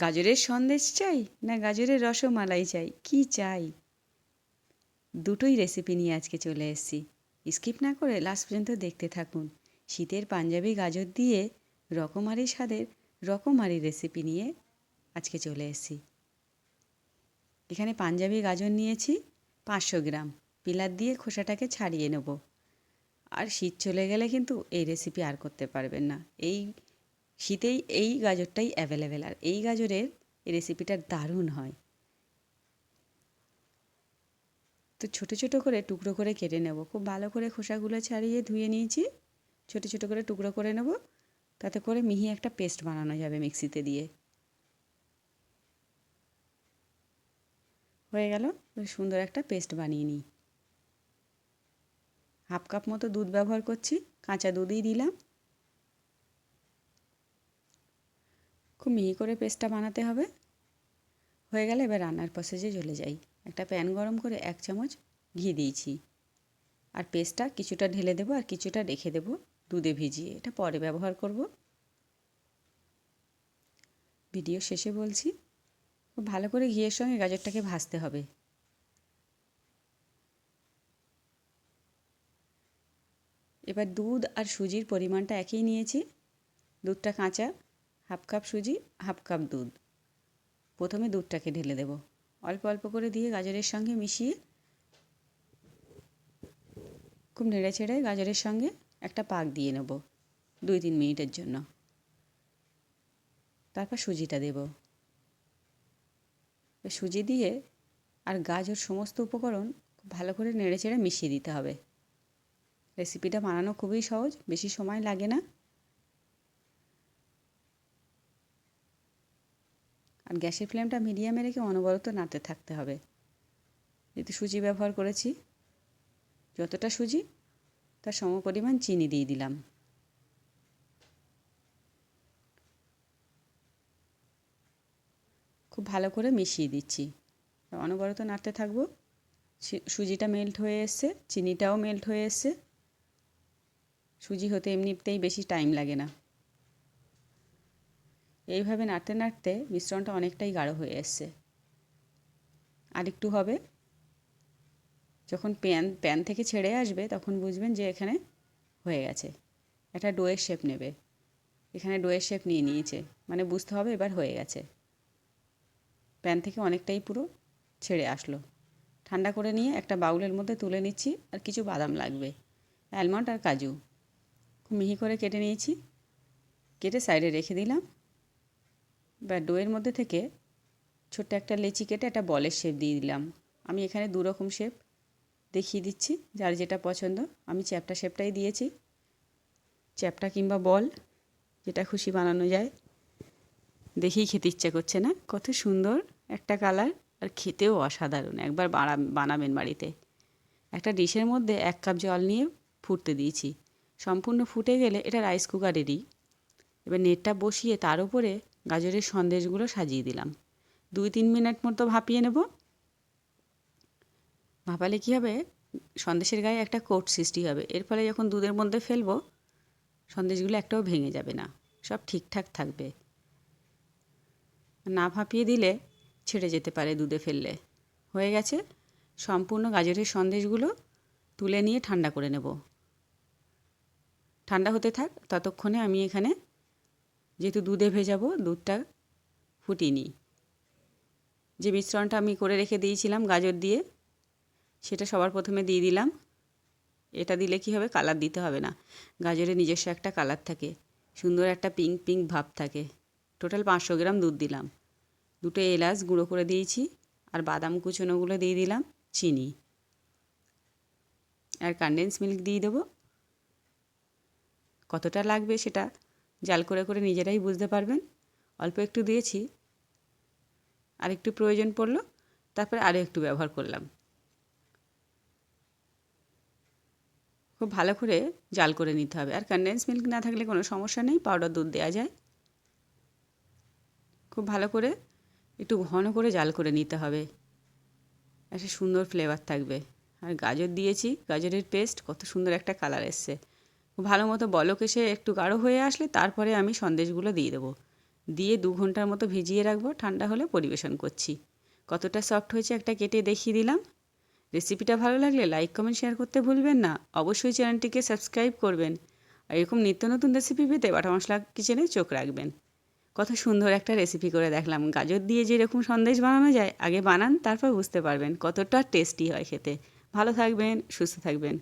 গাজরের সন্দেশ চাই না গাজরের রসমালাই চাই? কি চাই? দুটোই রেসিপি নিয়ে আজকে চলে এসেছি। স্কিপ না করে লাস্ট পর্যন্ত দেখতে থাকুন। শীতের পাঞ্জাবি গাজর দিয়ে রকমারি স্বাদের রকমারি রেসিপি নিয়ে আজকে চলে এসেছি। এখানে পাঞ্জাবি গাজর নিয়েছি পাঁচশো গ্রাম। পিলার দিয়ে খোসাটাকে ছাড়িয়ে নেব। আর শীত চলে গেলে কিন্তু এই রেসিপি আর করতে পারবেন না। এই শীতেই এই গাজরটাই অ্যাভেলেবেল আর এই গাজরের রেসিপিটা দারুণ হয়। তো ছোটো ছোটো করে টুকরো করে কেটে নেব। খুব ভালো করে খোসাগুলো ছাড়িয়ে ধুয়ে নিয়েছি। ছোটো ছোটো করে টুকরো করে নেব। তাতে করে মিহি একটা পেস্ট বানানো যাবে মিক্সিতে দিয়ে। হয়ে গেল। সুন্দর একটা পেস্ট বানিয়ে নিই। হাফ কাপ মতো দুধ ব্যবহার করছি। কাঁচা দুধই দিলাম। খুব মিহি করে পেস্টটা বানাতে হবে। হয়ে গেলে এবার রান্নার প্রসেসে চলে যাই। একটা প্যান গরম করে এক চামচ ঘি দিয়েছি। আর পেস্টটা কিছুটা ঢেলে দেবো আর কিছুটা রেখে দেবো দুধে ভিজিয়ে। এটা পরে ব্যবহার করব। ভিডিও শেষে বলছি, খুব ভালো করে ঘিয়ের সঙ্গে গাজরটাকে ভাজতে হবে। এবার দুধ আর সুজির পরিমাণটা একই নিয়েছি। দুধটা কাঁচা হাফ কাপ সুজি, হাফ কাপ দুধ। প্রথমে দুধটাকে ঢেলে দেব। অল্প অল্প করে দিয়ে গাজরের সঙ্গে মিশিয়ে খুব নেড়ে ছেড়ে গাজরের সঙ্গে একটা পাক দিয়ে নেব দুই তিন মিনিটের জন্য। তারপর সুজিটা দেব। সুজি দিয়ে আর গাজর সমস্ত উপকরণ ভালো করে নেড়ে চেড়ে মিশিয়ে দিতে হবে। রেসিপিটা বানানো খুবই সহজ, বেশি সময় লাগে না। আর গ্যাসের ফ্লেমটা মিডিয়ামে রেখে অনবরত নাড়তে থাকতে হবে। যেহেতু সুজি ব্যবহার করেছি, যতটা সুজি, তার সম পরিমাণ চিনি দিয়ে দিলাম। খুব ভালো করে মিশিয়ে দিচ্ছি। অনবরত নাড়তে থাকব। সুজিটা মেল্ট হয়ে এসছে, চিনিটাও মেল্ট হয়ে এসছে। সুজি হতে এমনিতেই বেশি টাইম লাগে না। এইভাবে নাড়তে নাড়তে মিশ্রণটা অনেকটাই গাঢ় হয়ে এসছে। আর একটু হবে। যখন প্যান প্যান থেকে ছেড়ে আসবে, তখন বুঝবেন যে এখানে হয়ে গেছে। একটা ডোয়ের শেপ নেবে। এখানে ডোয়ের শেপ নিয়ে নিয়েছে। মানে বুঝতে হবে এবার হয়ে গেছে। প্যান থেকে অনেকটাই পুরো ছেড়ে আসলো। ঠান্ডা করে নিয়ে একটা বাউলের মধ্যে তুলে নিচ্ছি, আর কিছু বাদাম লাগবে। অ্যালমন্ড আর কাজু। খুব মিহি করে কেটে নিয়েছি। কেটে সাইডে রেখে দিলাম। বা ডোয়ের মধ্যে থেকে ছোট্ট একটা লেচি কেটে একটা বলের শেপ দিয়ে দিলাম। আমি এখানে দু রকম শেপ দেখিয়ে দিচ্ছি, যার যেটা পছন্দ। আমি চ্যাপটা শেপটাই দিয়েছি। চ্যাপটা কিংবা বল, যেটা খুশি বানানো যায়। দেখেই খেতে ইচ্ছে করছে না? কত সুন্দর একটা কালার আর খেতেও অসাধারণ। একবার বানাবেন বাড়িতে। একটা ডিশের মধ্যে এক কাপ জল নিয়ে ফুটতে দিয়েছি। সম্পূর্ণ ফুটে গেলে এটা রাইস কুকারেরই এবার নেটটা বসিয়ে তার উপরে গাজরের সন্দেশগুলো সাজিয়ে দিলাম। দুই তিন মিনিট মতো ভাপিয়ে নেব। ভাপালে কী হবে? সন্দেশের গায়ে একটা কোট সৃষ্টি হবে। এর ফলে যখন দুধের মধ্যে ফেলব, সন্দেশগুলো একটাও ভেঙে যাবে না। সব ঠিকঠাক থাকবে। না ভাপিয়ে দিলে ছেড়ে যেতে পারে দুধে ফেললে। হয়ে গেছে। সম্পূর্ণ গাজরের সন্দেশগুলো তুলে নিয়ে ঠান্ডা করে নেব। ঠান্ডা হতে থাক। ততক্ষণে আমি এখানে যেহেতু দুধে ভেজাবো, দুধটা ফুটিয়ে নিই। যে মিশ্রণটা আমি করে রেখে দিয়েছিলাম গাজর দিয়ে, সেটা সবার প্রথমে দিয়ে দিলাম। এটা দিলে কি হবে? কালার দিতে হবে না। গাজরের নিজস্ব একটা কালার থাকে, সুন্দর একটা পিঙ্ক পিঙ্ক ভাব থাকে। টোটাল পাঁচশো গ্রাম দুধ দিলাম। দুটো এলাচ গুঁড়ো করে দিয়েছি আর বাদাম কুচনোগুলো দিয়ে দিলাম, চিনি। আর কনডেন্স মিল্ক দিয়ে দেবো। কতটা লাগবে সেটা জাল করে করে নিজেরাই বুঝতে পারবেন। অল্প একটু দিয়েছি। আর একটু প্রয়োজন পড়ল, তারপরে আরও একটু ব্যবহার করলাম। খুব ভালো করে জাল করে নিতে হবে। আর কনডেন্স মিল্ক না থাকলে কোনো সমস্যা নেই পাউডার দুধ দেওয়া যায়। খুব ভালো করে একটু ঘন করে জাল করে নিতে হবে। একটা সুন্দর ফ্লেভার থাকবে। আর গাজর দিয়েছি, গাজরের পেস্ট কত সুন্দর একটা কালার এসছে। ভালো মতো বলক এসে একটু গাঢ় হয়ে আসলে তারপরে আমি সন্দেশগুলো দিয়ে দেবো। দিয়ে দু ঘণ্টার মতো ভিজিয়ে রাখব, ঠান্ডা হলে পরিবেশন করছি। কতটা সফট হয়েছে একটা কেটে দেখিয়ে দিলাম। রেসিপিটা ভালো লাগলে লাইক কমেন্ট শেয়ার করতে ভুলবেন না। অবশ্যই চ্যানেলটিকে সাবস্ক্রাইব করবেন। আর এরকম নিত্য নতুন রেসিপি পেতে বাটা মশলা কিচেনে চোখ রাখবেন। কত সুন্দর একটা রেসিপি করে দেখলাম। গাজর দিয়ে যেরকম সন্দেশ বানানো যায়, আগে বানান, তারপর বুঝতে পারবেন কতটা টেস্টি হয় খেতে। ভালো থাকবেন, সুস্থ থাকবেন।